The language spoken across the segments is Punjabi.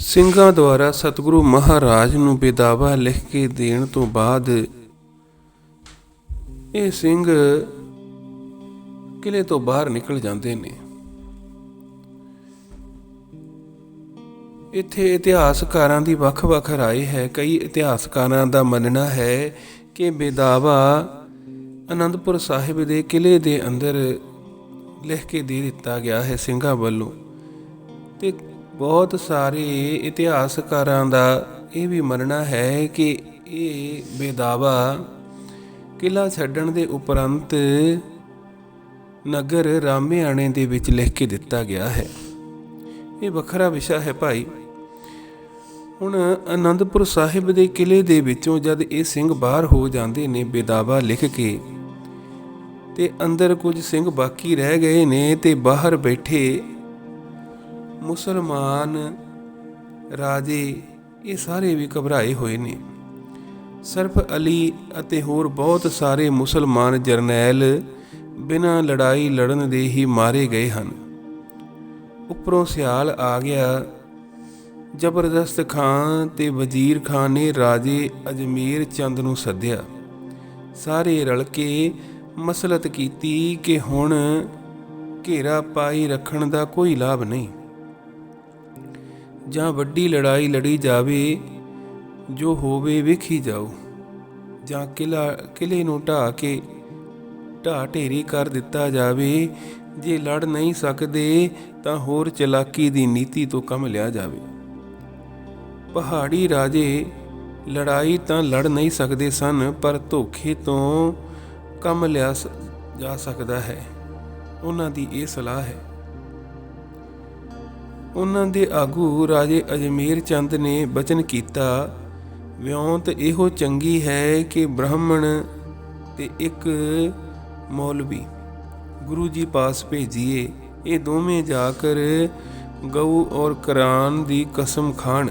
ਸਿੰਘਾਂ ਦੁਆਰਾ ਸਤਿਗੁਰੂ ਮਹਾਰਾਜ ਨੂੰ ਬੇਦਾਵਾ ਲਿਖ ਕੇ ਦੇਣ ਤੋਂ ਬਾਅਦ ਇਹ ਸਿੰਘ ਕਿਲੇ ਤੋਂ ਬਾਹਰ ਨਿਕਲ ਜਾਂਦੇ ਨੇ ਇੱਥੇ ਇਤਿਹਾਸਕਾਰਾਂ ਦੀ ਵੱਖ-ਵੱਖ رائے ਹੈ ਕਈ ਇਤਿਹਾਸਕਾਰਾਂ ਦਾ ਮੰਨਣਾ ਹੈ ਕਿ ਬੇਦਾਵਾ ਅਨੰਦਪੁਰ ਸਾਹਿਬ ਦੇ ਕਿਲੇ ਦੇ ਅੰਦਰ ਲਿਖ ਕੇ ਦੇ ਦਿੱਤਾ ਗਿਆ ਹੈ ਸਿੰਘਾਂ ਵੱਲੋਂ ਤੇ ਬਹੁਤ ਸਾਰੇ ਇਤਿਹਾਸਕਾਰਾਂ ਦਾ ਇਹ ਵੀ ਮੰਨਣਾ ਹੈ ਕਿ ਇਹ ਬੇਦਾਵਾ ਕਿਲਾ ਛੱਡਣ ਦੇ ਉਪਰੰਤ ਨਗਰ ਰਾਮਿਆਣੇ ਦੇ ਵਿੱਚ ਲਿਖ ਕੇ ਦਿੱਤਾ ਗਿਆ ਹੈ। ਇਹ ਵੱਖਰਾ ਵਿਸ਼ਾ ਹੈ ਭਾਈ। ਹੁਣ ਆਨੰਦਪੁਰ ਸਾਹਿਬ ਦੇ ਕਿਲੇ ਦੇ ਵਿੱਚੋਂ ਜਦ ਇਹ ਸਿੰਘ ਬਾਹਰ ਹੋ ਜਾਂਦੇ ਨੇ ਬੇਦਾਵਾ ਲਿਖ ਕੇ ਤੇ ਅੰਦਰ ਕੁਝ ਸਿੰਘ ਬਾਕੀ ਰਹਿ ਗਏ ਨੇ ਤੇ ਬਾਹਰ ਬੈਠੇ ਮੁਸਲਮਾਨ ਰਾਜੇ ਇਹ ਸਾਰੇ ਵੀ ਘਬਰਾਏ ਹੋਏ ਨੇ। ਸਰਫ ਅਲੀ ਅਤੇ ਹੋਰ ਬਹੁਤ ਸਾਰੇ ਮੁਸਲਮਾਨ ਜਰਨੈਲ ਬਿਨਾਂ ਲੜਾਈ ਲੜਨ ਦੇ ਹੀ ਮਾਰੇ ਗਏ ਹਨ। ਉੱਪਰੋਂ ਸਿਆਲ ਆ ਗਿਆ। ਜ਼ਬਰਦਸਤ ਖਾਨ ਤੇ ਵਜ਼ੀਰ ਖਾਨ ਨੇ ਰਾਜੇ ਅਜਮੇਰ ਚੰਦ ਨੂੰ ਸੱਦਿਆ। ਸਾਰੇ ਰਲ ਕੇ ਮਸਲਤ ਕੀਤੀ ਕਿ ਹੁਣ ਘੇਰਾ ਪਾਈ ਰੱਖਣ ਦਾ ਕੋਈ ਲਾਭ ਨਹੀਂ। ਜਾਂ ਵੱਡੀ ਲੜਾਈ ਲੜੀ ਜਾਵੇ, ਜੋ ਹੋਵੇ ਵੇਖੀ ਜਾਓ। ਜਾਂ ਕਿਲਾ, ਕਿਲੇ ਨੂੰ ਢਾ ਕੇ ਢਾ ਢੇਰੀ ਕਰ ਦਿੱਤਾ ਜਾਵੇ। ਜੇ ਲੜ ਨਹੀਂ ਸਕਦੇ, ਤਾਂ ਹੋਰ ਚਲਾਕੀ ਦੀ ਨੀਤੀ ਤੋਂ ਕੰਮ ਲਿਆ ਜਾਵੇ। ਪਹਾੜੀ ਰਾਜੇ ਲੜਾਈ ਤਾਂ ਲੜ ਨਹੀਂ ਸਕਦੇ ਸਨ, ਪਰ ਧੋਖੇ ਤੋਂ ਕੰਮ ਲਿਆ ਸ- ਜਾ ਸਕਦਾ ਹੈ। ਉਹਨਾਂ ਦੀ ਇਹ ਸਲਾਹ ਹੈ। ਉਹਨਾਂ ਦੇ ਆਗੂ ਰਾਜੇ ਅਜਮੇਰ ਚੰਦ ਨੇ ਬਚਨ ਕੀਤਾ ਵਿਉਂਤ ਇਹੋ ਚੰਗੀ ਹੈ ਕਿ ਬ੍ਰਾਹਮਣ ਤੇ ਇੱਕ ਮੌਲਵੀ। ਗੁਰੂ ਜੀ ਪਾਸ ਭੇਜੀਏ, ਇਹ ਦੋਵੇਂ ਜਾ ਕਰ ਗਊ ਔਰ ਕੁਰਾਨ ਦੀ ਕਸਮ ਖਾਣ।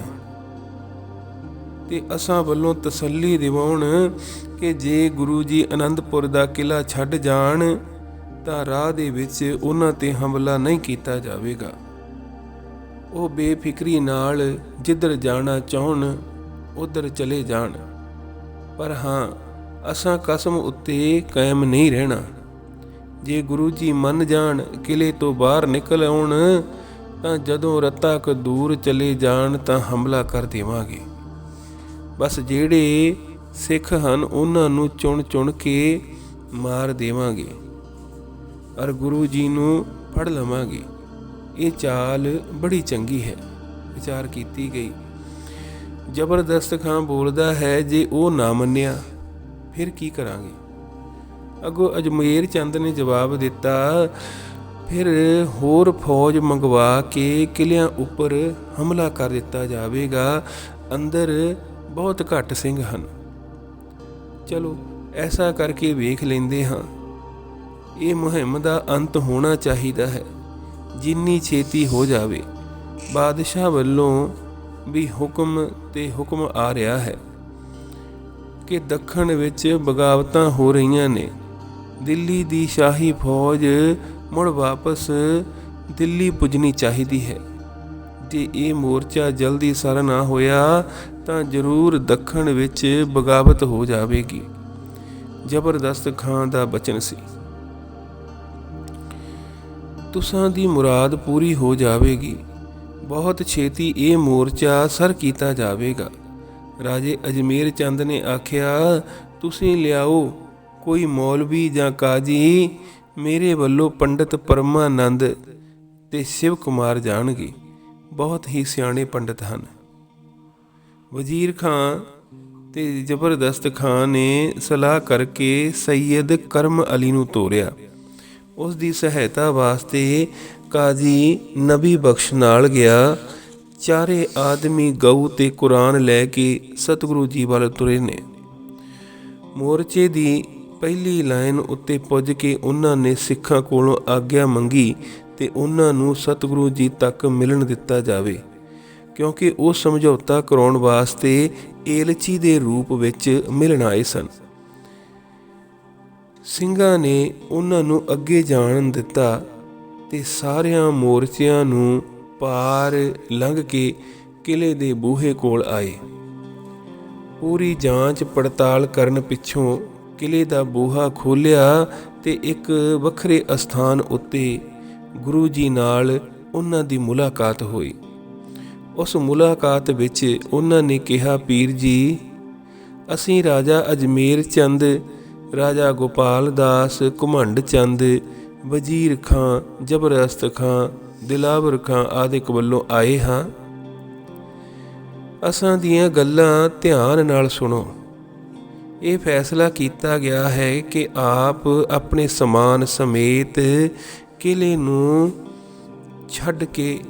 ਤੇ ਅਸਾਂ ਵੱਲੋਂ ਤਸੱਲੀ ਦਿਵਾਉਣ ਕਿ ਜੇ ਗੁਰੂ ਜੀ ਅਨੰਦਪੁਰ ਦਾ ਕਿਲਾ ਛੱਡ ਜਾਣ, ਤਾਂ ਰਾਹ ਦੇ ਵਿੱਚ ਉਹਨਾਂ ਤੇ ਹਮਲਾ ਨਹੀਂ ਕੀਤਾ ਜਾਵੇਗਾ। ਉਹ ਬੇਫਿਕਰੀ ਨਾਲ ਜਿੱਧਰ ਜਾਣਾ ਚਾਹਣ, ਉਧਰ ਚਲੇ ਜਾਣ। ਪਰ ਹਾਂ, ਅਸਾਂ ਕਸਮ ਉੱਤੇ ਕਾਇਮ ਨਹੀਂ ਰਹਿਣਾ। ਜੇ ਗੁਰੂ ਜੀ ਮੰਨ ਜਾਣ ਕਿਲੇ ਤੋਂ ਬਾਹਰ ਨਿਕਲ ਆਉਣ, ਤਾਂ ਜਦੋਂ ਰਤਾ ਕ ਦੂਰ ਚਲੇ ਜਾਣ, ਤਾਂ ਹਮਲਾ ਕਰ ਦੇਵਾਂਗੇ। ਬਸ ਜਿਹੜੇ ਸਿੱਖ ਹਨ, ਉਹਨਾਂ ਨੂੰ ਚੁਣ ਚੁਣ ਕੇ ਮਾਰ ਦੇਵਾਂਗੇ। ਔਰ ਗੁਰੂ ਜੀ ਨੂੰ ਫੜ ਲਵਾਂਗੇ। ਇਹ ਚਾਲ ਬੜੀ ਚੰਗੀ ਹੈ। ਵਿਚਾਰ ਕੀਤੀ ਗਈ। ਜ਼ਬਰਦਸਤ ਖਾਂ ਬੋਲਦਾ ਹੈ ਜੇ ਉਹ ਨਾ ਮੰਨਿਆ, ਫਿਰ ਕੀ ਕਰਾਂਗੇ? ਅਗੋ ਅਜਮੇਰ ਚੰਦ ਨੇ ਜਵਾਬ ਦਿੱਤਾ, ਫਿਰ ਹੋਰ ਫੌਜ ਮੰਗਵਾ ਕੇ ਕਿਲਿਆਂ ਉੱਪਰ ਹਮਲਾ ਕਰ ਦਿੱਤਾ ਜਾਵੇਗਾ। ਅੰਦਰ ਬਹੁਤ ਘੱਟ ਸਿੰਘ ਹਨ। ਚਲੋ, ਐਸਾ ਕਰਕੇ ਵੇਖ ਲੈਂਦੇ ਹਾਂ। ਇਹ ਮੁਹਿੰਮ ਦਾ ਅੰਤ ਹੋਣਾ ਚਾਹੀਦਾ ਹੈ। ਜਿੰਨੀ ਛੇਤੀ ਹੋ ਜਾਵੇ, ਬਾਦਸ਼ਾਹ ਵੱਲੋਂ ਵੀ ਹੁਕਮ ਤੇ ਹੁਕਮ ਆ ਰਿਹਾ ਹੈ ਕਿ ਦੱਖਣ ਵਿੱਚ ਬਗਾਵਤਾਂ ਹੋ ਰਹੀਆਂ ਨੇ। ਦਿੱਲੀ ਦੀ ਸ਼ਾਹੀ ਫੌਜ ਮੁੜ ਵਾਪਸ ਦਿੱਲੀ ਪੁੱਜਣੀ ਚਾਹੀਦੀ ਹੈ। ਜੇ ਇਹ ਮੋਰਚਾ ਜਲਦੀ ਸਰ ਨਾ ਹੋਇਆ, ਤਾਂ ਜ਼ਰੂਰ ਦੱਖਣ ਵਿੱਚ ਬਗਾਵਤ ਹੋ ਜਾਵੇਗੀ। ਜ਼ਬਰਦਸਤ ਖਾਂ ਦਾ ਬਚਨ ਸੀ। ਤੁਸਾਂ ਦੀ ਮੁਰਾਦ ਪੂਰੀ ਹੋ ਜਾਵੇਗੀ। ਬਹੁਤ ਛੇਤੀ ਇਹ ਮੋਰਚਾ ਸਰ ਕੀਤਾ ਜਾਵੇਗਾ। ਰਾਜੇ ਅਜਮੇਰ ਚੰਦ ਨੇ ਆਖਿਆ, ਤੁਸੀਂ ਲਿਆਓ, ਕੋਈ ਮੌਲਵੀ ਜਾਂ ਕਾਜੀ, ਮੇਰੇ ਵੱਲੋਂ ਪੰਡਿਤ ਪਰਮਾਨੰਦ ਤੇ ਸ਼ਿਵ ਕੁਮਾਰ ਜਾਣਗੇ। ਬਹੁਤ ਹੀ ਸਿਆਣੇ ਪੰਡਿਤ ਹਨ। ਵਜ਼ੀਰ ਖਾਨ ਤੇ ਜ਼ਬਰਦਸਤ ਖਾਨ ਨੇ ਸਲਾਹ ਕਰਕੇ ਸੈਯਦ ਕਰਮ ਅਲੀ ਨੂੰ ਤੋਰਿਆ। ਉਸ ਦੀ ਸਹਾਇਤਾ ਵਾਸਤੇ ਕਾਜ਼ੀ ਨਬੀ ਬਖਸ਼ ਨਾਲ ਗਿਆ। ਚਾਰੇ ਆਦਮੀ ਗਊ ਤੇ ਕੁਰਾਨ ਲੈ ਕੇ ਸਤਿਗੁਰੂ ਜੀ ਵੱਲ ਤੁਰੇ ਨੇ। ਮੋਰਚੇ ਦੀ ਪਹਿਲੀ ਲਾਈਨ ਉੱਤੇ ਪੁੱਜ ਕੇ ਉਹਨਾਂ ਨੇ ਸਿੱਖਾਂ ਕੋਲੋਂ ਆਗਿਆ ਮੰਗੀ ਤੇ ਉਹਨਾਂ ਨੂੰ ਸਤਿਗੁਰੂ ਜੀ ਤੱਕ ਮਿਲਣ ਦਿੱਤਾ ਜਾਵੇ। ਕਿਉਂਕਿ ਉਹ ਸਮਝੌਤਾ ਕਰਾਉਣ ਵਾਸਤੇ ਏਲਚੀ ਦੇ ਰੂਪ ਵਿੱਚ ਮਿਲਣ ਆਏ ਸਨ। ਸਿੰਘਾਂ ਨੇ ਉਹਨਾਂ ਨੂੰ ਅੱਗੇ ਜਾਣ ਦਿੱਤਾ ਤੇ ਸਾਰਿਆਂ ਮੋਰਚਿਆਂ ਨੂੰ ਪਾਰ ਲੰਘ ਕੇ ਕਿਲੇ ਦੇ ਬੂਹੇ ਕੋਲ ਆਏ। ਪੂਰੀ ਜਾਂਚ ਪੜਤਾਲ ਕਰਨ ਪਿੱਛੋਂ ਕਿਲੇ ਦਾ ਬੂਹਾ ਖੋਲ੍ਹਿਆ ਤੇ ਇੱਕ ਵੱਖਰੇ ਅਸਥਾਨ ਉੱਤੇ ਗੁਰੂ ਜੀ ਨਾਲ ਉਹਨਾਂ ਦੀ ਮੁਲਾਕਾਤ ਹੋਈ। ਉਸ ਮੁਲਾਕਾਤ ਵਿੱਚ ਉਹਨਾਂ ਨੇ ਕਿਹਾ, ਪੀਰ ਜੀ, ਅਸੀਂ ਰਾਜਾ ਅਜਮੇਰ ਚੰਦ ਰਾਜਾ ਗੋਪਾਲ ਦਾਸ, ਘੁਮੰਡ ਚੰਦ, ਵਜ਼ੀਰ ਖਾਂ, ਜ਼ਬਰਦਸਤ ਖਾਂ, ਦਿਲਾਵਰ ਖਾਂ ਆਦਿਕ ਵੱਲੋਂ ਆਏ ਹਾਂ। ਅਸਾਂ ਦੀਆਂ ਗੱਲਾਂ ਧਿਆਨ ਨਾਲ ਸੁਣੋ। ਇਹ ਫੈਸਲਾ ਕੀਤਾ ਗਿਆ ਹੈ ਕਿ ਆਪ ਆਪਣੇ ਸਮਾਨ ਸਮੇਤ ਕਿਲੇ ਨੂੰ ਛੱਡ ਕੇ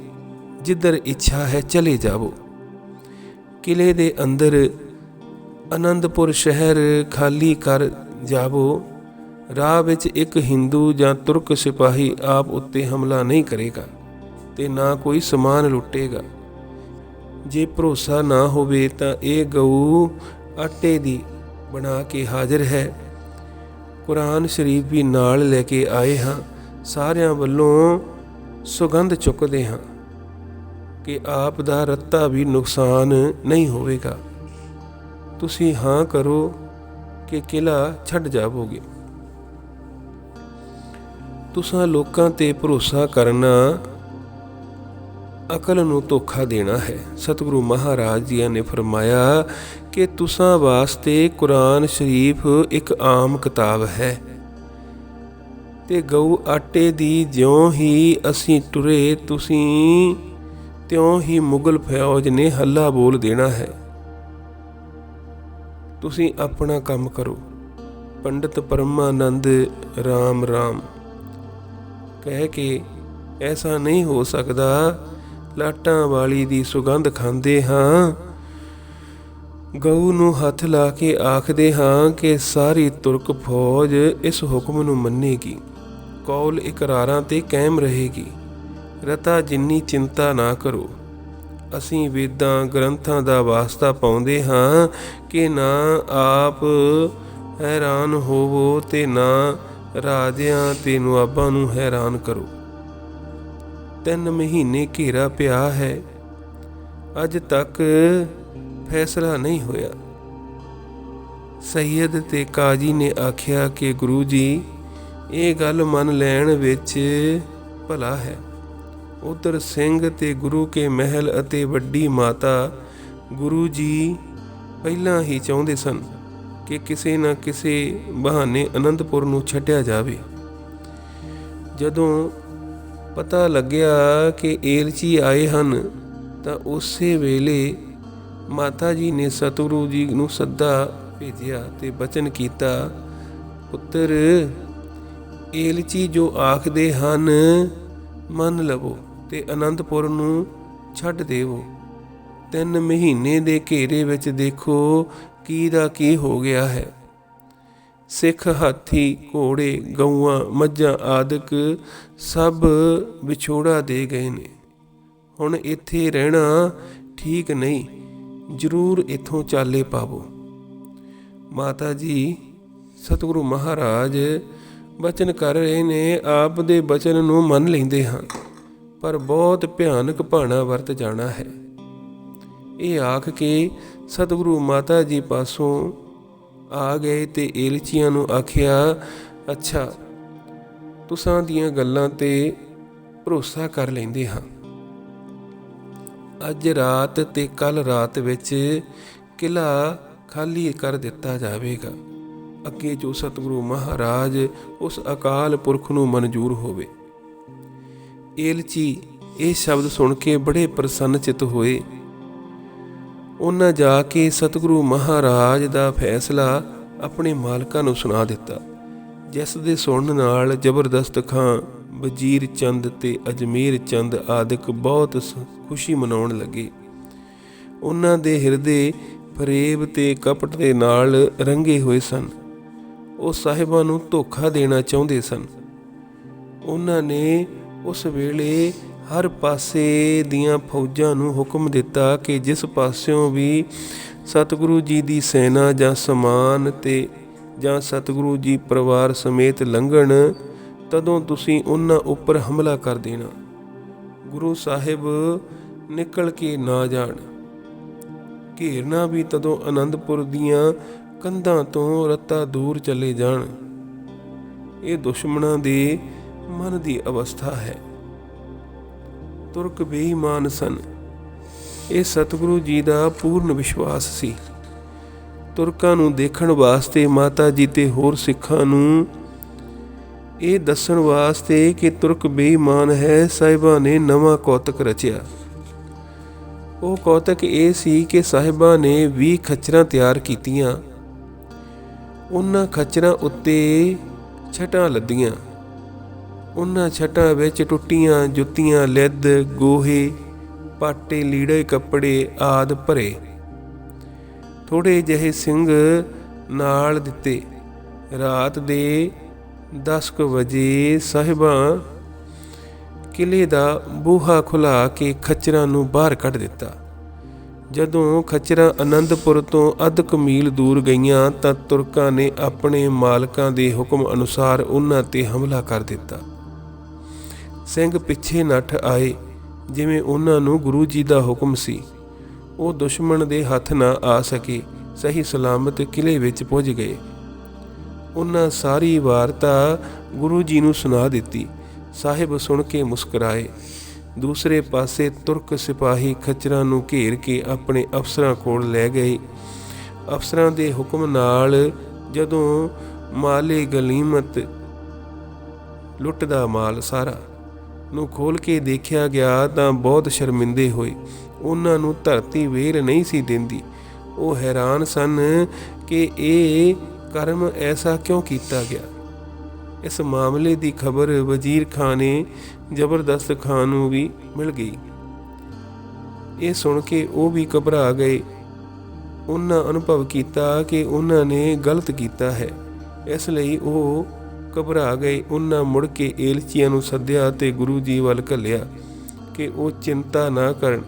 ਜਿੱਧਰ ਇੱਛਾ ਹੈ ਚਲੇ ਜਾਵੋ। ਕਿਲੇ ਦੇ ਅੰਦਰ ਅਨੰਦਪੁਰ ਸ਼ਹਿਰ ਖਾਲੀ ਕਰ ਜਾਵੋ, ਰਾਹ ਵਿੱਚ ਇੱਕ ਹਿੰਦੂ ਜਾਂ ਤੁਰਕ ਸਿਪਾਹੀ ਆਪ ਉੱਤੇ ਹਮਲਾ ਨਹੀਂ ਕਰੇਗਾ ਤੇ ਨਾ ਕੋਈ ਸਮਾਨ ਲੁੱਟੇਗਾ। ਜੇ ਭਰੋਸਾ ਨਾ ਹੋਵੇ ਤਾਂ ਇਹ ਗਊ ਆਟੇ ਦੀ ਬਣਾ ਕੇ ਹਾਜ਼ਰ ਹੈ। ਕੁਰਾਨ ਸ਼ਰੀਫ ਵੀ ਨਾਲ ਲੈ ਕੇ ਆਏ ਹਾਂ, ਸਾਰਿਆਂ ਵੱਲੋਂ ਸੁਗੰਧ ਚੁੱਕਦੇ ਹਾਂ ਕਿ ਆਪ ਦਾ ਰੱਤਾ ਵੀ ਨੁਕਸਾਨ ਨਹੀਂ ਹੋਵੇਗਾ। ਤੁਸੀਂ ਹਾਂ ਕਰੋ ਕਿ ਕਿਲਾ ਛੱਡ ਜਾਵੋਗੇ। ਤੁਸੀਂ ਲੋਕਾਂ ਤੇ ਭਰੋਸਾ ਕਰਨਾ ਅਕਲ ਨੂੰ ਧੋਖਾ ਦੇਣਾ ਹੈ। ਸਤਿਗੁਰੂ ਮਹਾਰਾਜ ਜੀ ਨੇ ਫਰਮਾਇਆ ਕਿ ਤੁਸਾਂ ਵਾਸਤੇ ਕੁਰਾਨ ਸ਼ਰੀਫ ਇੱਕ ਆਮ ਕਿਤਾਬ ਹੈ। ਤੇ ਗਊ ਆਟੇ ਦੀ ਜਿਉਂ ਹੀ ਅਸੀਂ ਟੁਰੇ, ਤੁਸੀਂ ਤਿਉਂ ਹੀ ਮੁਗਲ ਫੌਜ ਨੇ ਹੱਲਾ ਬੋਲ ਦੇਣਾ ਹੈ। ਤੁਸੀਂ ਆਪਣਾ ਕੰਮ ਕਰੋ। ਪੰਡਿਤ ਪਰਮਾਨੰਦ RAM RAM ਕਹਿ ਕੇ ਐਸਾ ਨਹੀਂ ਹੋ ਸਕਦਾ, ਲਾਟਾਂ ਵਾਲੀ ਦੀ ਸੁਗੰਧ ਖਾਂਦੇ ਹਾਂ। ਗਊ ਨੂੰ ਹੱਥ ਲਾ ਕੇ ਆਖਦੇ ਹਾਂ ਕਿ ਸਾਰੀ ਤੁਰਕ ਫੌਜ ਇਸ ਹੁਕਮ ਨੂੰ ਮੰਨੇਗੀ। ਕੌਲ ਇਕਰਾਰਾਂ ਤੇ ਕਾਇਮ ਰਹੇਗੀ। ਰਤਾ ਜਿੰਨੀ ਚਿੰਤਾ ਨਾ ਕਰੋ। ਅਸੀਂ ਵੇਦਾਂ ਗ੍ਰੰਥਾਂ ਦਾ ਵਾਸਤਾ ਪਾਉਂਦੇ ਹਾਂ ਕਿ ਨਾ ਆਪ ਹੈਰਾਨ ਹੋਵੋ ਤੇ ਨਾ ਰਾਜਿਆਂ ਤੇ ਨਵਾਬਾਂ ਨੂੰ ਹੈਰਾਨ ਕਰੋ। ਤਿੰਨ ਮਹੀਨੇ ਘੇਰਾ ਪਿਆ ਹੈ। ਅੱਜ ਤੱਕ ਫੈਸਲਾ ਨਹੀਂ ਹੋਇਆ। ਸੈਯਦ ਤੇ ਕਾਜੀ ਨੇ ਆਖਿਆ ਕਿ ਗੁਰੂ ਜੀ, ਇਹ ਗੱਲ ਮੰਨ ਲੈਣ ਵਿੱਚ ਭਲਾ ਹੈ। ਉਧਰ ਸਿੰਘ ਤੇ ਗੁਰੂ ਕੇ ਮਹਿਲ ਅਤੇ ਵੱਡੀ ਮਾਤਾ ਗੁਰੂ ਜੀ ਪਹਿਲਾਂ ਹੀ ਚਾਹੁੰਦੇ ਸਨ ਕਿ ਕਿਸੇ ਨਾ ਕਿਸੇ ਬਹਾਨੇ ਅਨੰਦਪੁਰ ਨੂੰ ਛੱਡਿਆ ਜਾਵੇ। ਜਦੋਂ ਪਤਾ ਲੱਗਿਆ ਕਿ ਏਲਚੀ ਆਏ ਹਨ, ਤਾਂ ਉਸੇ ਵੇਲੇ ਮਾਤਾ ਜੀ ਨੇ ਸਤਿਗੁਰੂ ਜੀ ਨੂੰ ਸੱਦਾ ਭੇਜਿਆ ਤੇ ਬਚਨ ਕੀਤਾ, ਪੁੱਤਰ, ਏਲਚੀ ਜੋ ਆਖਦੇ ਹਨ, ਮੰਨ ਲਵੋ। ਤੇ ਅਨੰਦਪੁਰ ਨੂੰ ਛੱਡ ਦੇਵੋ। ਤਿੰਨ ਮਹੀਨੇ ਦੇ ਘੇਰੇ ਵਿੱਚ ਦੇਖੋ ਕੀ ਦਾ ਕੀ ਹੋ ਗਿਆ ਹੈ। ਸਿੱਖ ਹਾਥੀ, ਘੋੜੇ, ਗਊਆਂ, ਮੱਝਾਂ ਆਦਿਕ ਸਭ ਵਿਛੋੜਾ ਦੇ ਗਏ ਨੇ। ਹੁਣ ਇੱਥੇ ਰਹਿਣਾ ਠੀਕ ਨਹੀਂ, ਜ਼ਰੂਰ ਇੱਥੋਂ ਚਾਲੇ ਪਾਵੋ। ਮਾਤਾ ਜੀ, ਸਤਿਗੁਰੂ ਮਹਾਰਾਜ, ਬਚਨ ਕਰ ਰਹੇ ਨੇ, ਆਪ ਦੇ ਬਚਨ ਨੂੰ ਮੰਨ ਲੈਂਦੇ ਹਨ। ਪਰ ਬਹੁਤ ਭਿਆਨਕ ਭਾਣਾ ਵਰਤ ਜਾਣਾ ਹੈ। ਇਹ ਆਖ ਕੇ ਸਤਿਗੁਰੂ ਮਾਤਾ ਜੀ ਪਾਸੋਂ ਆ ਗਏ ਤੇ ਏਲਚੀਆਂ ਨੂੰ ਆਖਿਆ, ਅੱਛਾ, ਤੁਸਾਂ ਦੀਆਂ ਗੱਲਾਂ ਤੇ ਭਰੋਸਾ ਕਰ ਲੈਂਦੇ ਹਾਂ। ਅੱਜ ਰਾਤ ਤੇ ਕੱਲ ਰਾਤ ਵਿੱਚ ਕਿਲਾ ਖਾਲੀ ਕਰ ਦਿੱਤਾ ਜਾਵੇਗਾ। ਅੱਗੇ ਜੋ ਸਤਿਗੁਰੂ ਮਹਾਰਾਜ ਉਸ ਅਕਾਲ ਪੁਰਖ ਨੂੰ ਮਨਜ਼ੂਰ ਹੋਵੇ। ਏਲਚੀ ਇਹ ਸ਼ਬਦ ਸੁਣ ਕੇ ਬੜੇ ਪ੍ਰਸੰਨ ਚਿਤ ਹੋਏ। ਉਹਨਾਂ ਜਾ ਕੇ ਸਤਿਗੁਰੂ ਮਹਾਰਾਜ ਦਾ ਫੈਸਲਾ ਆਪਣੇ ਮਾਲਕਾਂ ਨੂੰ ਸੁਣਾ ਦਿੱਤਾ। ਜਿਸ ਦੇ ਸੁਣਨ ਨਾਲ ਜ਼ਬਰਦਸਤ ਖਾਂ, ਵਜ਼ੀਰ ਚੰਦ ਤੇ ਅਜਮੀਰ ਚੰਦ ਆਦਿਕ ਬਹੁਤ ਖੁਸ਼ੀ ਮਨਾਉਣ ਲੱਗੇ। ਉਹਨਾਂ ਦੇ ਹਿਰਦੇ ਫਰੇਬ ਤੇ ਕਪਟ ਦੇ ਨਾਲ ਰੰਗੇ ਹੋਏ ਸਨ। ਉਹ ਸਾਹਿਬਾਂ ਨੂੰ ਧੋਖਾ ਦੇਣਾ ਚਾਹੁੰਦੇ ਸਨ। ਉਹਨਾਂ ਨੇ ਉਸ ਵੇਲੇ ਹਰ ਪਾਸੇ ਦੀਆਂ ਫੌਜਾਂ ਨੂੰ ਹੁਕਮ ਦਿੱਤਾ ਕਿ ਜਿਸ ਪਾਸਿਓਂ ਵੀ ਸਤਿਗੁਰੂ ਜੀ ਦੀ ਸੈਨਾ ਜਾਂ ਸਮਾਨ ਤੇ ਜਾਂ ਸਤਿਗੁਰੂ ਜੀ ਪਰਿਵਾਰ ਸਮੇਤ ਲੰਘਣ, ਤਦੋਂ ਤੁਸੀਂ ਉਹਨਾਂ ਉੱਪਰ ਹਮਲਾ ਕਰ ਦੇਣਾ। ਗੁਰੂ ਸਾਹਿਬ ਨਿਕਲ ਕੇ ਨਾ ਜਾਣ। ਘੇਰਨਾ ਵੀ ਤਦੋਂ ਆਨੰਦਪੁਰ ਦੀਆਂ ਕੰਧਾਂ ਤੋਂ ਰੱਤਾ ਦੂਰ ਚਲੇ ਜਾਣ। ਇਹ ਦੁਸ਼ਮਣਾਂ ਦੇ ਮਨ ਦੀ ਅਵਸਥਾ ਹੈ। ਤੁਰਕ ਬੇਈਮਾਨ ਸਨ। ਇਹ ਸਤਿਗੁਰੂ ਜੀ ਦਾ ਪੂਰਨ ਵਿਸ਼ਵਾਸ ਸੀ। ਤੁਰਕਾਂ ਨੂੰ ਦੇਖਣ ਵਾਸਤੇ ਮਾਤਾ ਜੀ ਤੇ ਹੋਰ ਸਿੱਖਾਂ ਨੂੰ ਇਹ ਦੱਸਣ ਵਾਸਤੇ ਕਿ ਤੁਰਕ ਬੇਈਮਾਨ ਹੈ, ਸਾਹਿਬਾਂ ਨੇ ਨਵਾਂ ਕੌਤਕ ਰਚਿਆ। ਉਹ ਕੌਤਕ ਇਹ ਸੀ ਕਿ ਸਾਹਿਬਾਂ ਨੇ 20 ਖੱਚਰਾਂ ਤਿਆਰ ਕੀਤੀਆਂ। ਉਹਨਾਂ ਖੱਚਰਾਂ ਉੱਤੇ ਛਟਾਂ ਲੱਦੀਆਂ। ਉਹਨਾਂ ਛਟਾਂ ਵਿੱਚ ਟੁੱਟੀਆਂ, ਜੁੱਤੀਆਂ, ਲਿੱਦ, ਗੋਹੇ, ਪਾਟੇ, ਲੀੜੇ, ਕੱਪੜੇ ਆਦ ਭਰੇ। ਥੋੜੇ ਜਿਹੇ ਸਿੰਘ ਨਾਲ ਦਿੱਤੇ। ਰਾਤ ਦੇ 10 ਕੁ ਵਜੇ ਸਾਹਿਬਾਂ ਕਿਲੇ ਦਾ ਬੂਹਾ ਖੁਲਾ ਕੇ ਖੱਚਰਾਂ ਨੂੰ ਬਾਹਰ ਕੱਢ ਦਿੱਤਾ। ਜਦੋਂ ਖੱਚਰਾਂ ਆਨੰਦਪੁਰ ਤੋਂ ਅੱਧ ਕੁ ਮੀਲ ਦੂਰ ਗਈਆਂ ਤਾਂ ਤੁਰਕਾਂ ਨੇ ਆਪਣੇ ਮਾਲਕਾਂ ਦੇ ਹੁਕਮ ਅਨੁਸਾਰ ਉਹਨਾਂ ਤੇ ਹਮਲਾ ਕਰ ਦਿੱਤਾ। ਸਿੰਘ ਪਿੱਛੇ ਨੱਠ ਆਏ, ਜਿਵੇਂ ਉਹਨਾਂ ਨੂੰ ਗੁਰੂ ਜੀ ਦਾ ਹੁਕਮ ਸੀ। ਉਹ ਦੁਸ਼ਮਣ ਦੇ ਹੱਥ ਨਾ ਆ ਸਕੇ, ਸਹੀ ਸਲਾਮਤ ਕਿਲੇ ਵਿੱਚ ਪੁੱਜ ਗਏ। ਉਹਨਾਂ ਸਾਰੀ ਵਾਰਤਾ ਗੁਰੂ ਜੀ ਨੂੰ ਸੁਣਾ ਦਿੱਤੀ। ਸਾਹਿਬ ਸੁਣ ਕੇ ਮੁਸਕਰਾਏ। ਦੂਸਰੇ ਪਾਸੇ ਤੁਰਕ ਸਿਪਾਹੀ ਖੱਚਰਾਂ ਨੂੰ ਘੇਰ ਕੇ ਆਪਣੇ ਅਫਸਰਾਂ ਕੋਲ ਲੈ ਗਏ। ਅਫਸਰਾਂ ਦੇ ਹੁਕਮ ਨਾਲ ਜਦੋਂ ਮਾਲੇ ਗਲੀਮਤ ਲੁੱਟ ਦਾ ਮਾਲ ਸਾਰਾ ਨੂੰ ਖੋਲ ਕੇ ਦੇਖਿਆ ਗਿਆ ਤਾਂ ਬਹੁਤ ਸ਼ਰਮਿੰਦੇ ਹੋਏ। ਉਹਨਾਂ ਨੂੰ ਧਰਤੀ ਵੇਰ ਨਹੀਂ ਸੀ ਦਿੰਦੀ। ਉਹ ਹੈਰਾਨ ਸਨ ਕਿ ਇਹ ਕਰਮ ਐਸਾ ਕਿਉਂ ਕੀਤਾ ਗਿਆ? ਇਸ ਮਾਮਲੇ ਦੀ ਖਬਰ ਵਜ਼ੀਰ ਖਾਨ ਨੇ ਜ਼ਬਰਦਸਤ ਖਾਨ ਨੂੰ ਵੀ ਮਿਲ ਗਈ। ਇਹ ਸੁਣ ਕੇ ਉਹ ਵੀ ਘਬਰਾ ਗਏ। ਉਹਨਾਂ ਅਨੁਭਵ ਕੀਤਾ ਕਿ ਉਹਨਾਂ ਨੇ ਗਲਤ ਕੀਤਾ ਹੈ। ਇਸ ਲਈ ਉਹ ਘਬਰਾ ਗਏ। ਉਹਨਾਂ ਮੁੜ ਕੇ ਏਲਚੀਆਂ ਨੂੰ ਸੱਦਿਆ ਤੇ ਗੁਰੂ ਜੀ ਵੱਲ ਘੱਲਿਆ ਕਿ ਉਹ ਚਿੰਤਾ ਨਾ ਕਰਨ।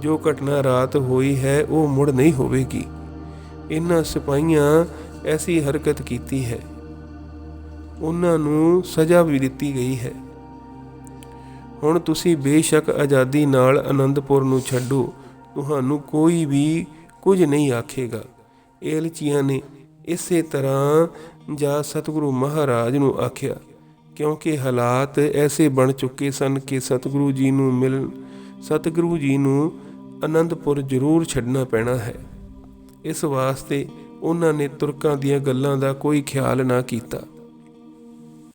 ਜੋ ਘਟਨਾ ਰਾਤ ਹੋਈ ਹੈ, ਉਹ ਮੁੜ ਨਹੀਂ ਹੋਵੇਗੀ। ਇਹਨਾਂ ਸਿਪਾਹੀਆਂ ਐਸੀ ਹਰਕਤ ਕੀਤੀ ਹੈ। ਉਹਨਾਂ ਨੂੰ ਸਜ਼ਾ ਵੀ ਦਿੱਤੀ ਗਈ ਹੈ। ਹੁਣ ਤੁਸੀਂ ਬੇਸ਼ੱਕ ਆਜ਼ਾਦੀ ਨਾਲ ਆਨੰਦਪੁਰ ਨੂੰ ਛੱਡੋ। ਤੁਹਾਨੂੰ ਕੋਈ ਵੀ ਕੁਝ ਨਹੀਂ ਆਖੇਗਾ। ਏਲਚੀਆਂ ਨੇ ਇਸੇ ਤਰ੍ਹਾਂ ਜਾਂ ਸਤਿਗੁਰੂ ਮਹਾਰਾਜ ਨੂੰ ਆਖਿਆ, ਕਿਉਂਕਿ ਹਾਲਾਤ ਐਸੇ ਬਣ ਚੁੱਕੇ ਸਨ ਕਿ ਸਤਿਗੁਰੂ ਜੀ ਨੂੰ ਮਿਲ, ਸਤਿਗੁਰੂ ਜੀ ਨੂੰ ਅਨੰਦਪੁਰ ਜ਼ਰੂਰ ਛੱਡਣਾ ਪੈਣਾ ਹੈ। ਇਸ ਵਾਸਤੇ ਉਹਨਾਂ ਨੇ ਤੁਰਕਾਂ ਦੀਆਂ ਗੱਲਾਂ ਦਾ ਕੋਈ ਖਿਆਲ ਨਾ ਕੀਤਾ।